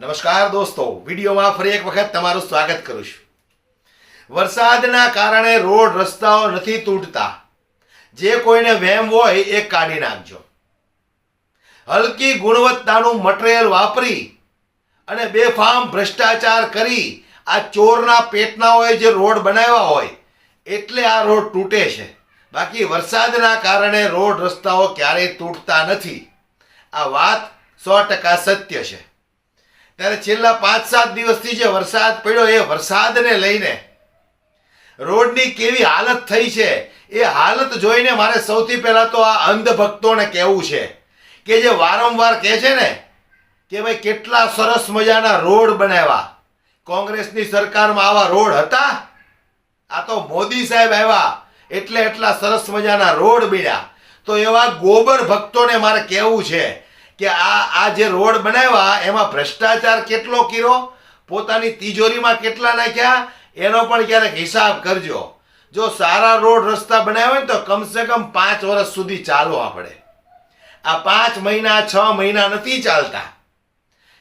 નમસ્કાર દોસ્તો, વિડીયોમાં ફરી એક વખત તમારું સ્વાગત કરું છું. વરસાદના કારણે રોડ રસ્તાઓ નથી તૂટતા. જે કોઈને વહેમ હોય એ કાઢી નાખજો. હલકી ગુણવત્તાનું મટીરિયલ વાપરી અને બેફામ ભ્રષ્ટાચાર કરી આ ચોરના પેટનાઓએ જે રોડ બનાવ્યા હોય, એટલે આ રોડ તૂટે છે. બાકી વરસાદના કારણે રોડ રસ્તાઓ ક્યારેય તૂટતા નથી. આ વાત સો ટકા સત્ય છે. ત્યારે છેલ્લા પાંચ સાત દિવસથી જે વરસાદ પડ્યો, એ વરસાદને લઈને રોડની કેવી હાલત થઈ છે, એ હાલત જોઈને મારે સૌથી પહેલાં તો આ અંધભક્તોને કહેવું છે કે જે વારંવાર કહે છે ને કે ભાઈ કેટલા સરસ મજાના રોડ બનાવ્યા. કોંગ્રેસની સરકારમાં આવા રોડ હતા? આ તો મોદી સાહેબ આવ્યા, એટલે એટલા સરસ મજાના રોડ બન્યા. તો એવા ગોબર ભક્તોને મારે કહેવું છે કે આ આ જે રોડ બનાવ્યા, એમાં ભ્રષ્ટાચાર કેટલો કર્યો? પોતાની તિજોરીમાં કેટલા નાખ્યા? એનો પણ ક્યારેક હિસાબ કરજો. જો સારા રોડ રસ્તા બનાવ્યા ને તો કમસે કમ પાંચ વર્ષ સુધી ચાલો આપણે. આ પાંચ મહિના, છ મહિના નથી ચાલતા.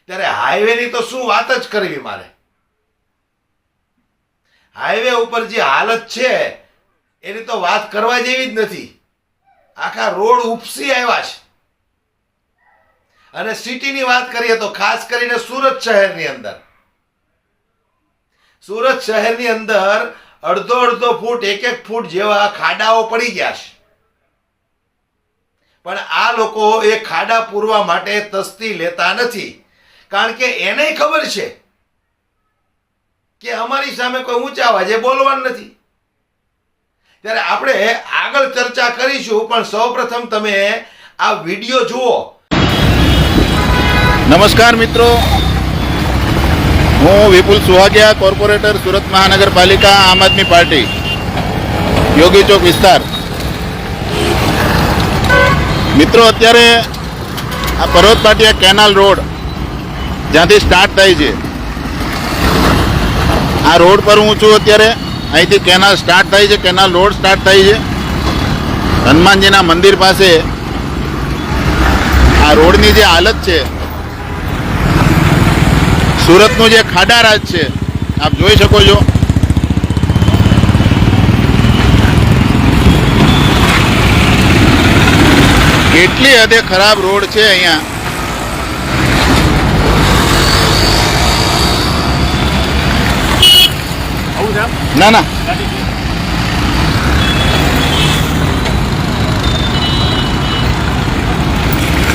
ત્યારે હાઈવેની તો શું વાત જ કરવી મારે? હાઈવે ઉપર જે હાલત છે, એની તો વાત કરવા જેવી જ નથી. આખા રોડ ઉપસી આવ્યા છે. અને સિટીની વાત કરીએ તો ખાસ કરીને સુરત શહેરની અંદર. સુરત શહેરની અંદર અડધો અડધો ફૂટ, એક એક ફૂટ જેવા ખાડાઓ પડી ગયા છે. પણ આ લોકો એ ખાડા પૂરવા માટે તસ્તી લેતા નથી. કારણ કે એને ખબર છે કે અમારી સામે કોઈ ઊંચા અવાજે બોલવાનું નથી. ત્યારે આપણે આગળ ચર્ચા કરીશું, પણ સૌપ્રથમ તમે આ વીડિયો જુઓ. નમસ્કાર મિત્રો. હું વિપુલ સુહાગિયા, કોર્પોરેટર, સુરત મહાનગરપાલિકા, આમ આદમી પાર્ટી. યોગી ચોક વિસ્તાર. મિત્રો, અત્યારે આ પર્વત પાટિયા કેનાલ રોડ જ્યાંથી સ્ટાર્ટ થાય છે. આ રોડ પર હું છું અત્યારે. અહીંથી કેનાલ સ્ટાર્ટ થાય છે, કેનાલ રોડ સ્ટાર્ટ થાય છે. હનુમાનજીના મંદિર પાસે આ રોડની જે હાલત છે સુરતનું જે ખાડા રાજ છે, આપ જોઈ શકો છો. કેટલી હદે ખરાબ રોડ છે અહીંયા. ના ના.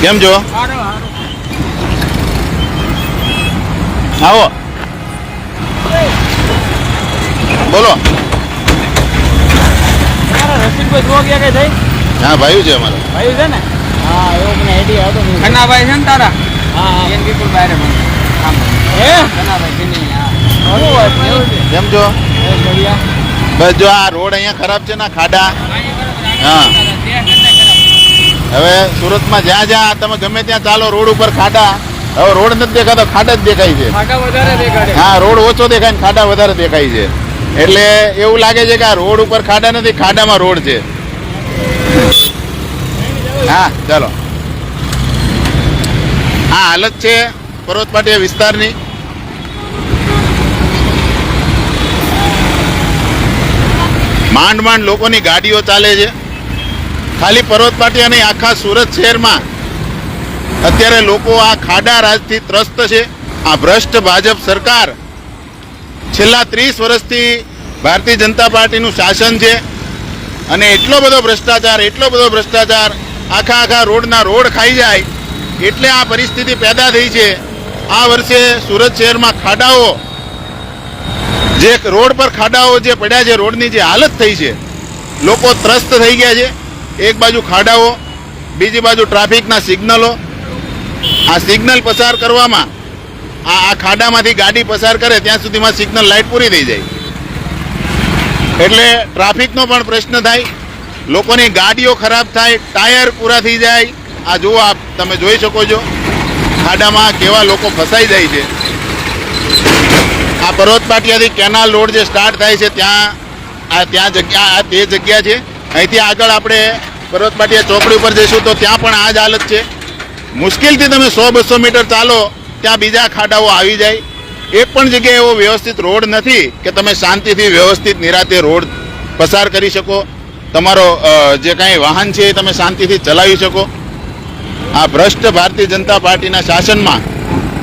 કેમ છો? આવો. બોલો. મારા રસીદભાઈ જોવા ગયા કઈ થઈ હા ભાઈ છે અમારે. ભાઈ છે ને? હા એવો મને આઈડિયા હતો છે ને તારા? હા હા. એમ બિલકુલ બહાર મને. હે ખન્નાભાઈ કિની હા. વાત એવું છે. કેમ છો? બસ જો આ રોડ અહીંયા ખરાબ છે ને ખાડા. હા. હવે સુરતમાં જ્યાં જ્યાં તમે ગમે ત્યાં ચાલો રોડ ઉપર ખાડા. હવે રોડ નથી દેખાતો ખાડા જ દેખાય છે. હા રોડ ઓછો દેખાય ને ખાડા વધારે દેખાય છે. એટલે એવું લાગે છે કે આ રોડ ઉપર ખાડા નથી ખાડામાં રોડ છે. હા ચાલો. આ હાલત છે પર્વત પાટિયા વિસ્તારની. માંડ માંડ લોકોની ગાડીઓ ચાલે છે. ખાલી પર્વત પાટિયા નહીં આખા સુરત શહેરમાં અત્યારે લોકો આ ખાડા રાજથી ત્રસ્ત છે. આ ભ્રષ્ટ ભાજપ સરકાર છેલ્લા ત્રીસ વર્ષથી ભારતીય જનતા પાર્ટીનું શાસન છે અને એટલો બધો ભ્રષ્ટાચાર, એટલો બધો ભ્રષ્ટાચાર, આખા આખા રોડના રોડ ખાઈ જાય, એટલે આ પરિસ્થિતિ પેદા થઈ છે. આ વર્ષે સુરત શહેરમાં ખાડાઓ, જે રોડ પર ખાડાઓ જે પડ્યા છે, રોડની જે હાલત થઈ છે, લોકો ત્રસ્ત થઈ ગયા છે. એક બાજુ ખાડાઓ, બીજી બાજુ ટ્રાફિકના સિગ્નલો આ સિગ્નલ પસાર કરવામાં, આ આ ખાડામાંથી ગાડી પસાર કરે, ત્યાં સુધીમાં સિગ્નલ લાઇટ પૂરી થઈ જાય. એટલે ટ્રાફિકનો પણ પ્રશ્ન થાય. લોકોની ગાડીઓ ખરાબ થાય, ટાયર પૂરા થઈ જાય. આ જુઓ આપ, તમે જોઈ શકો છો. ખાડામાં કેવા લોકો ફસાઈ જાય છે. આ પર્વત પાટિયાથી કેનાલ રોડ જે સ્ટાર્ટ થાય છે, ત્યાં, આ ત્યાં જગ્યા આ તે જગ્યા છે. અહીંથી આગળ આપણે પર્વત પાટિયા ચોકડી ઉપર જઈશું તો ત્યાં પણ આ જ હાલત છે. મુશ્કેલથી તમે સો, બસો મીટર ચાલો, ત્યાં બીજા ખાડાઓ આવી જાય. એક પણ જગ્યાએ એવો વ્યવસ્થિત રોડ નથી કે તમે શાંતિથી વ્યવસ્થિત, નિરાતે રોડ પસાર કરી શકો. તમારો જે કાંઈ વાહન છે એ તમે શાંતિથી ચલાવી શકો. આ ભ્રષ્ટ ભારતીય જનતા પાર્ટીના શાસનમાં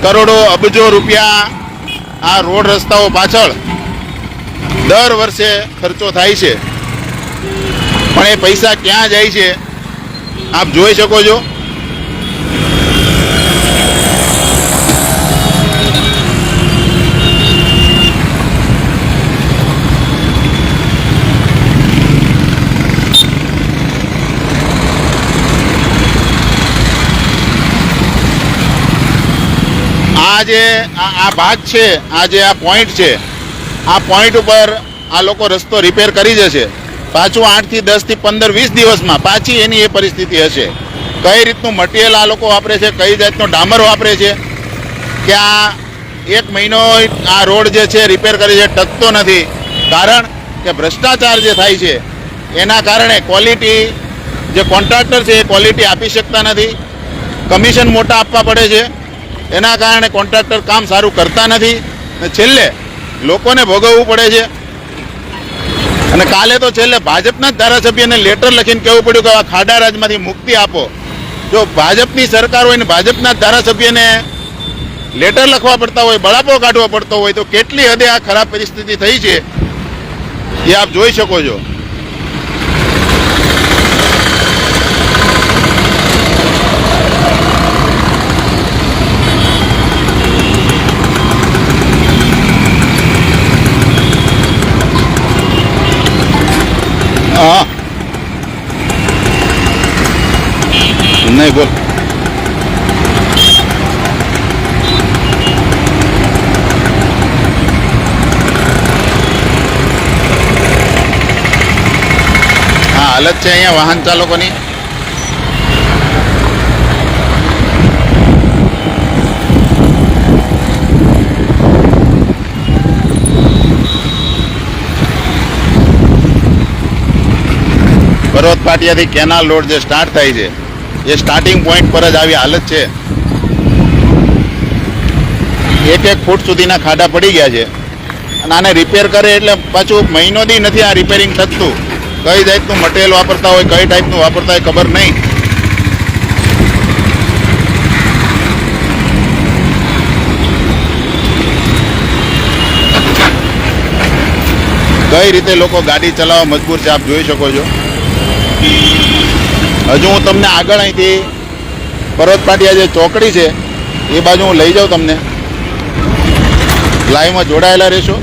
કરોડો અબજો રૂપિયા આ રોડ રસ્તાઓ પાછળ દર વર્ષે ખર્ચો થાય છે. પણ એ પૈસા ક્યાં જાય છે, આપ જોઈ શકો છો. આ જે આ ભાગ છે આ જે આ પોઈન્ટ છે. આ પોઈન્ટ ઉપર આ લોકો રસ્તો રિપેર કરી જશે પાછું આઠથી દસથી પંદર વીસ દિવસમાં પાછી એની એ પરિસ્થિતિ હશે. કઈ રીતનું મટીરિયલ આ લોકો વાપરે છે, કઈ જાતનો ડામર વાપરે છે? કે આ એક મહિનો આ રોડ જે છે રિપેર કરી છે, ટકતો નથી. કારણ કે ભ્રષ્ટાચાર જે થાય છે, એના કારણે ક્વોલિટી જે કોન્ટ્રાક્ટર છે એ ક્વોલિટી આપી શકતા નથી. કમિશન મોટા આપવા પડે છે. એના કારણે કોન્ટ્રાક્ટર કામ સારું કરતા નથી. અને છેલ્લે લોકોને ભોગવવું પડે છે. અને કાલે તો છેલ્લે ભાજપના જ ધારાસભ્યને લેટર લખીને કહેવું પડ્યું કે આ ખાડા રાજમાંથી મુક્તિ આપો. જો ભાજપની સરકાર હોય ને ભાજપના ધારાસભ્યને લેટર લખવા પડતા હોય, બળાપો કાઢવો પડતો હોય, તો કેટલી હદે આ ખરાબ પરિસ્થિતિ થઈ છે એ આપ જોઈ શકો છો હા નહીં બોલ હા, હાલત છે અહીંયા, વાહન ચાલકોની. પર્વત પાટિયાથી કેનાલ રોડ જે સ્ટાર્ટ થાય છે. એ સ્ટાર્ટિંગ પોઈન્ટ પર જ આવી હાલત છે. એક એક ફૂટ સુધીના ખાડા પડી ગયા છે. અને આને રિપેર કરે એટલે પાછું મહિનો દી નથી આ રિપેરિંગ થતું. કઈ ટાઈપનું મટીરિયલ વાપરતા હોય, કઈ ટાઈપનું વાપરતા હોય ખબર નહીં. કઈ રીતે લોકો ગાડી ચલાવવા મજબૂર છે આપ જોઈ શકો છો. હજુ હું તમને આગળ અહીંથી પર્વત પાટિયા જે ચોકડી છે, એ બાજુ હું લઈ જાઉં તમને. લાઈવમાં જોડાયેલા રહેશો.